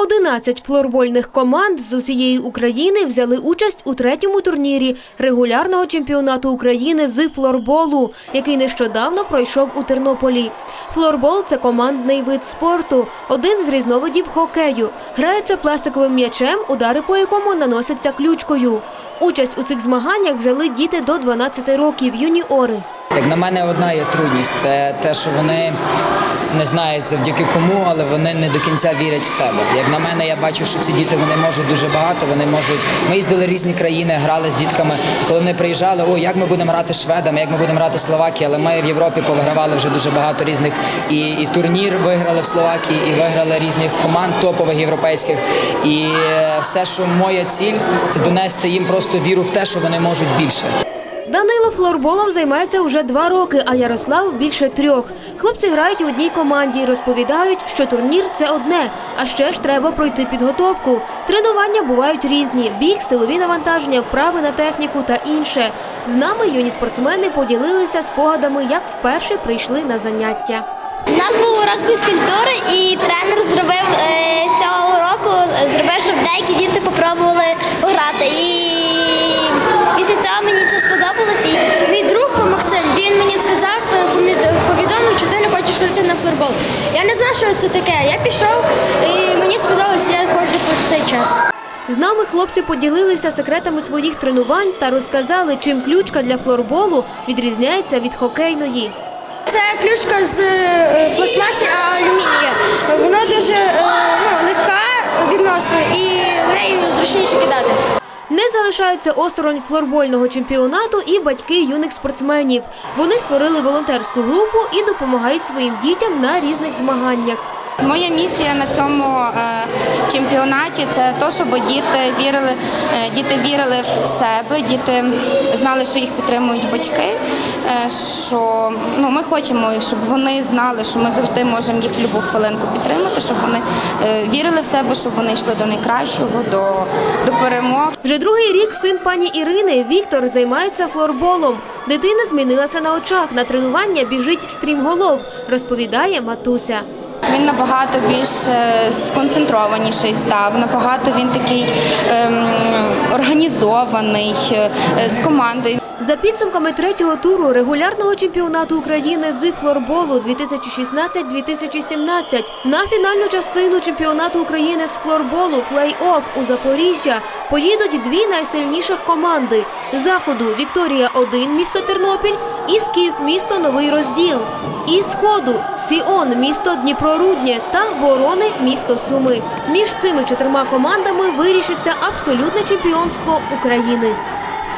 11 флорбольних команд з усієї України взяли участь у третьому турнірі регулярного чемпіонату України з флорболу, який нещодавно пройшов у Тернополі. Флорбол це командний вид спорту, один з різновидів хокею. Грається пластиковим м'ячем, удари по якому наносяться ключкою. Участь у цих змаганнях взяли діти до 12 років, юніори. Як на мене, одна є трудність це те, що вони не знають завдяки кому, але вони не до кінця вірять в себе. Як на мене, я бачу, що ці діти вони можуть дуже багато. Вони можуть. Ми їздили в різні країни, грали з дітками. Коли вони приїжджали, о, як ми будемо грати шведами, як ми будемо грати з Словакією, але ми в Європі повигравали вже дуже багато різних і, і турнір виграли в Словакії, і виграли різних команд топових європейських. І е, все, що моя ціль, це донести їм просто віру в те, що вони можуть більше. Данило флорболом займається вже два роки, а Ярослав більше трьох. Хлопці грають у одній команді і розповідають, що турнір це одне, а ще ж треба пройти підготовку. Тренування бувають різні: біг, силові навантаження, вправи на техніку та інше. З нами юні спортсмени поділилися спогадами, як вперше прийшли на заняття. У нас був урок фізкультури, і тренер зробив мені сподобалось. І Мій друг Максим, він мені сказав, е, повідомив, що ти не хочеш ходити на флорбол. Я не знав, що це таке. Я пішов і мені сподобалось, я ходжу по цей час. З нами хлопці поділилися секретами своїх тренувань та розказали, чим ключка для флорболу відрізняється від хокейної. Це клюшка з е, пластмаси алюмінія. Вона дуже е, ну, легка відносно і нею зручніше кидати. Не залишаються осторонь флорбольного чемпіонату і батьки юних спортсменів. Вони створили волонтерську групу і допомагають своїм дітям на різних змаганнях. Моя місія на цьому е, чемпіонаті це те, щоб діти вірили, е, діти вірили в себе, діти знали, що їх підтримують батьки. е, що ну, ми хочемо, щоб вони знали, що ми завжди можемо їх в будь-яку хвилинку підтримати, щоб вони вірили в себе, щоб вони йшли до найкращого, до, до перемог. Вже другий рік син пані Ірини Віктор займається флорболом. Дитина змінилася на очах. На тренування біжить стрімголов, розповідає матуся. Він набагато більш е, сконцентрованіший став, набагато він такий ем, організований е, з командою. За підсумками третього туру регулярного чемпіонату України з флорболу 2016-2017 на фінальну частину чемпіонату України з флорболу флей-офф у Запоріжжя поїдуть дві найсильніших команди заходу Вікторія 1 місто Тернопіль і Скіф місто Новий Розділ. І сходу Сіон місто Дніпроруднє та Ворони місто Суми. Між цими чотирма командами вирішиться абсолютне чемпіонство України.